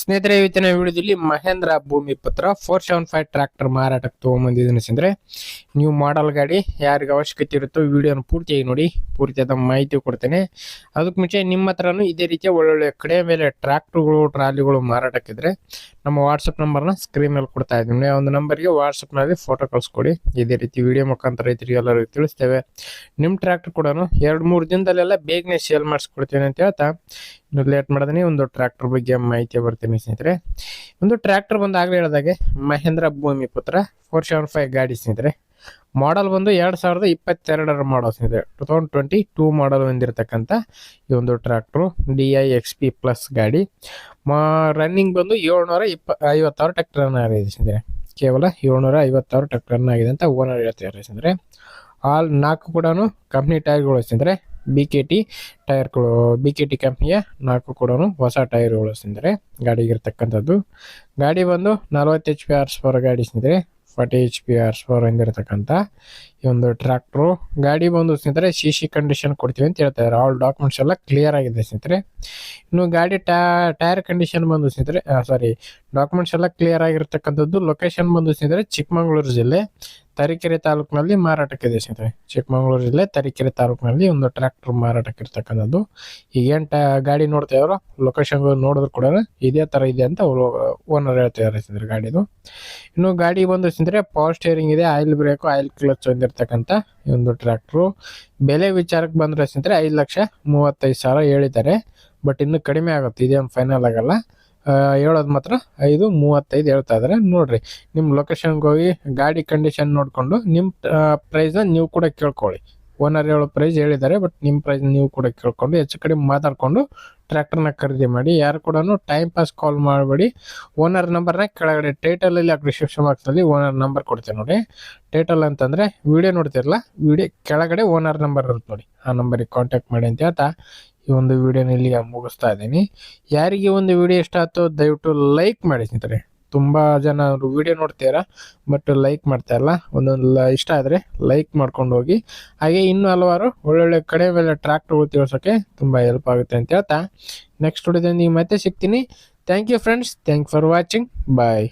ಸ್ನೇಹಿತರೆ, ಇವತ್ತಿನ ವಿಡಿಯೋದಲ್ಲಿ ಮಹೇಂದ್ರ ಭೂಮಿ ಪತ್ರ ಫೋರ್ ಸೆವೆನ್ ಫೈವ್ ಟ್ರ್ಯಾಕ್ಟರ್ ಮಾರಾಟಕ್ಕೆ ತೊಗೊಂಬಂದಿದ್ದೀನಿ ಸ್ನೇಹಿತರೆ. ನೀವು ಮಾಡಲ್ ಗಾಡಿ ಯಾರಿಗೆ ಅವಶ್ಯಕತೆ ಇರುತ್ತೋ ವಿಡಿಯೋನ ಪೂರ್ತಿಯಾಗಿ ನೋಡಿ, ಪೂರ್ತಿಯಾದ ಮಾಹಿತಿ ಕೊಡ್ತೇನೆ. ಅದಕ್ಕೆ ಮುಂಚೆ ನಿಮ್ಮ ಹತ್ರನೂ ಇದೇ ರೀತಿಯ ಒಳ್ಳೊಳ್ಳೆ ಕಡೆ ಮೇಲೆ ಟ್ರ್ಯಾಕ್ಟ್ರುಗಳು ಟ್ರಾಲಿಗಳು ಮಾರಾಟಕ್ಕಿದ್ರೆ ನಮ್ಮ ವಾಟ್ಸಪ್ ನಂಬರ್ನ ಸ್ಕ್ರೀನ್ ಮೇಲೆ ಕೊಡ್ತಾ ಇದ್ದೀನಿ. ಒಂದು ನಂಬರ್ಗೆ ವಾಟ್ಸಪ್ನಲ್ಲಿ ಫೋಟೋ ಕಳಿಸ್ಕೊಡಿ. ಇದೇ ರೀತಿ ವಿಡಿಯೋ ಮುಖಾಂತರ ರೈತರಿಗೆ ಎಲ್ಲರಿಗೂ ತಿಳಿಸ್ತೇವೆ. ನಿಮ್ಮ ಟ್ರ್ಯಾಕ್ಟರ್ ಕೂಡ ಎರಡು ಮೂರು ದಿನದಲ್ಲೆಲ್ಲ ಬೇಗನೆ ಸೇಲ್ ಮಾಡಿಸ್ಕೊಡ್ತೀನಿ ಅಂತ ಹೇಳ್ತಾ. ಇನ್ನು ಲೇಟ್ ಮಾಡಿದ್ರೆ ಒಂದು ಟ್ರ್ಯಾಕ್ಟರ್ ಬಗ್ಗೆ ಮಾಹಿತಿ ಬರ್ತೀನಿ. ಸ್ನೇಹಿತರೆ ಒಂದು ಟ್ರ್ಯಾಕ್ಟರ್ ಬಂದು ಆಗಲೇ ಹೇಳಿದಾಗೆ, ಮಹೇಂದ್ರ ಭೂಮಿ ಪುತ್ರ ಫೋರ್ ಸೆವೆನ್ ಫೈವ್ ಗಾಡಿ ಸ್ನೇಹಿತರೆ. ಮಾಡಲ್ ಬಂದು ಎರಡು ಸಾವಿರದ ಇಪ್ಪತ್ತೆರಡರ ಮಾಡಲ್ ಸ್ನೇಹಿತರೆ. Two thousand twenty two model ಹೊಂದಿರತಕ್ಕಂಥ ಈ ಒಂದು tractor D I X P plus ಗಾಡಿ. ಮಾ ರನ್ನಿಂಗ್ ಬಂದು ಏಳ್ನೂರ ಇಪ್ಪ ಐವತ್ತಾರು ಟ್ರ್ಯಾಕ್ಟರ್ನ ರನ್ ಆಗಿದೆ ಸ್ನೇಹಿತರೆ. ಕೇವಲ ಏಳ್ನೂರ ಐವತ್ತಾರು ಟ್ರ್ಯಾಕ್ಟರ್ನ ರನ್ ಆಗಿದೆ ಅಂತ ಓನರ್ ಹೇಳ್ತಿದ್ದಾರೆ ಸ್ನೇಹಿತರೆ. ಆಲ್ ನಾಲ್ಕು ಕೂಡ ಕಂಪ್ನಿ ಟೈರ್ಗಳು ಸ್ನೇಹಿತರೆ. ಬಿ ಕೆ ಟಿ ಟೈರ್ಗಳು ಬಿ ಕೆ ಟಿ ಕಂಪ್ನಿಯ ನಾಲ್ಕು ಕೂಡ ಹೊಸ ಟೈರ್ಗಳು ಗಾಡಿಗೆ ಗಾಡಿಗಿರ್ತಕ್ಕಂಥದ್ದು. ಗಾಡಿ ಬಂದು ನಲವತ್ತು ಎಚ್ ಪಿ ಆರ್ಸ್ ಫೋರ್ ಗಾಡಿ ಸ್ನೇಹಿತರೆ ಫಾರ್ಟಿ ಎಚ್ ಪಿ ಆರ್ಸ್ ಫೋರ್ ಹೊಂದಿರತಕ್ಕಂಥ ಈ ಒಂದು ಟ್ರ್ಯಾಕ್ಟ್ರು, ಗಾಡಿ ಬಂದು ಸ್ನೇಹಿತರೆ ಸಿ ಸಿ ಕಂಡೀಷನ್ ಕೊಡ್ತೀವಿ ಅಂತ ಹೇಳ್ತಾ ಇದ್ದಾರೆ ಆಲ್ ಡಾಕ್ಯುಮೆಂಟ್ಸ್ ಎಲ್ಲ ಕ್ಲಿಯರ್ ಆಗಿದೆ ಸ್ನೇಹಿತರೆ. ಇನ್ನು ಗಾಡಿ ಟೈರ್ ಕಂಡೀಷನ್ ಬಂದು ಸ್ನೇಹಿತರೆ ಸಾರಿ ಡಾಕ್ಯುಮೆಂಟ್ಸ್ ಎಲ್ಲ ಕ್ಲಿಯರ್ ಆಗಿರ್ತಕ್ಕಂಥದ್ದು ಲೊಕೇಶನ್ ಬಂದು ಸ್ನೇಹಿತರೆ, ಚಿಕ್ಕಮಗಳೂರು ಜಿಲ್ಲೆ, ತರೀಕೆರೆ ತಾಲೂಕಿನಲ್ಲಿ ಮಾರಾಟಕ್ಕಿದೆ ಸ್ನೇಹಿತರೆ. ಚಿಕ್ಕಮಗಳೂರು ಜಿಲ್ಲೆ, ತರೀಕೆರೆ ತಾಲೂಕಿನಲ್ಲಿ ಒಂದು ಟ್ರ್ಯಾಕ್ಟರ್ ಮಾರಾಟಕ್ಕೆ ಇರ್ತಕ್ಕಂಥದ್ದು. ಈಗೇನು ಟ, ಗಾಡಿ ನೋಡ್ತಾ ಇದ್ರು ಲೊಕೇಶನ್ ನೋಡಿದ್ರು ಕೂಡ ಇದೇ ಥರ ಇದೆ ಅಂತ ಓನರ್ ಹೇಳ್ತಾ ಇದ್ದಾರೆ ಸ್ನೇಹಿತರೆ ಗಾಡಿದು. ಇನ್ನು ಗಾಡಿ ಬಂದು ಸ್ನೇಹಿತರೆ ಪವರ್ ಸ್ಟೇರಿಂಗ್ ಇದೆ ಆಯಿಲ್ ಬ್ರೇಕು ಆಯಿಲ್ ಕ್ಲಚ್ ಹೊಂದಿರತಕ್ಕಂಥ ಈ ಒಂದು ಟ್ರ್ಯಾಕ್ಟ್ರು ಬೆಲೆ ವಿಚಾರಕ್ಕೆ ಬಂದರೆ ಸ್ನೇಹಿತರೆ ಐದು ಲಕ್ಷ ಮೂವತ್ತೈದು ಸಾವಿರ ಹೇಳಿದ್ದಾರೆ. ಬಟ್ ಇನ್ನು ಕಡಿಮೆ ಆಗುತ್ತೆ. ಇದೇನು ಫೈನಲ್ ಆಗಲ್ಲ. ಹೇಳೋದು ಮಾತ್ರ ಐದು ಮೂವತ್ತೈದು ಹೇಳ್ತಾ ಇದ್ದಾರೆ. ನೋಡಿರಿ, ನಿಮ್ಮ ಲೊಕೇಶನ್ಗೆ ಹೋಗಿ ಗಾಡಿ ಕಂಡೀಷನ್ ನೋಡಿಕೊಂಡು ನಿಮ್ಮ ಪ್ರೈಸ್ನ ನೀವು ಕೂಡ ಕೇಳ್ಕೊಳ್ಳಿ. ಓನರ್ ಹೇಳೋ ಪ್ರೈಸ್ ಹೇಳಿದ್ದಾರೆ ಬಟ್ ನಿಮ್ಮ ಪ್ರೈಸ್ ನೀವು ಕೂಡ ಕೇಳ್ಕೊಂಡು, ಹೆಚ್ಚು ಕಡಿಮೆ ಮಾತಾಡಿಕೊಂಡು ಟ್ರ್ಯಾಕ್ಟರ್ನ ಖರೀದಿ ಮಾಡಿ. ಯಾರು ಕೂಡ ಟೈಮ್ ಪಾಸ್ ಕಾಲ್ ಮಾಡಬೇಡಿ. ಓನರ್ ನಂಬರ್ನ ಕೆಳಗಡೆ ಟೈಟಲಲ್ಲಿ ಡಿಸ್ಕ್ರಿಪ್ಷನ್ ಬಾಕ್ಸಲ್ಲಿ ಓನರ್ ನಂಬರ್ ಕೊಡ್ತೀನಿ ನೋಡಿ. ಟೈಟಲ್ ಅಂತಂದರೆ ವಿಡಿಯೋ ನೋಡ್ತಿರಲ್ಲ ವಿಡಿಯೋ ಕೆಳಗಡೆ ಓನರ್ ನಂಬರ್ ಇರುತ್ತೆ ನೋಡಿ. ಆ ನಂಬರಿಗೆ ಕಾಂಟ್ಯಾಕ್ಟ್ ಮಾಡಿ ಅಂತ ಹೇಳ್ತಾ ಈ ಒಂದು ವಿಡಿಯೋನ ಇಲ್ಲಿಗೆ ಮುಗಿಸ್ತಾ ಇದ್ದೀನಿ. ಯಾರಿಗೆ ಒಂದು ವಿಡಿಯೋ ಇಷ್ಟ ಆಯ್ತೋ ದಯವಿಟ್ಟು ಲೈಕ್ ಮಾಡಿ ಸ್ನೇಹಿತರೆ. ತುಂಬ ಜನ ವಿಡಿಯೋ ನೋಡ್ತೀರಾ ಬಟ್ ಲೈಕ್ ಮಾಡ್ತಾ ಇಲ್ಲ. ಒಂದೊಂದು ಇಷ್ಟ ಆದರೆ ಲೈಕ್ ಮಾಡ್ಕೊಂಡು ಹೋಗಿ. ಹಾಗೆ ಇನ್ನೂ ಹಲವಾರು ಒಳ್ಳೊಳ್ಳೆ ಕಡೆ ಮೇಲೆ ಟ್ರ್ಯಾಕ್ಟರ್ಗಳು ತಿಳಿಸೋಕ್ಕೆ ತುಂಬ ಹೆಲ್ಪ್ ಆಗುತ್ತೆ ಅಂತ ಹೇಳ್ತಾ. ನೆಕ್ಸ್ಟ್ ವಿಡಿಯೋದಲ್ಲಿ ಮತ್ತೆ ಸಿಗ್ತೀನಿ. Thank you friends thank for watching bye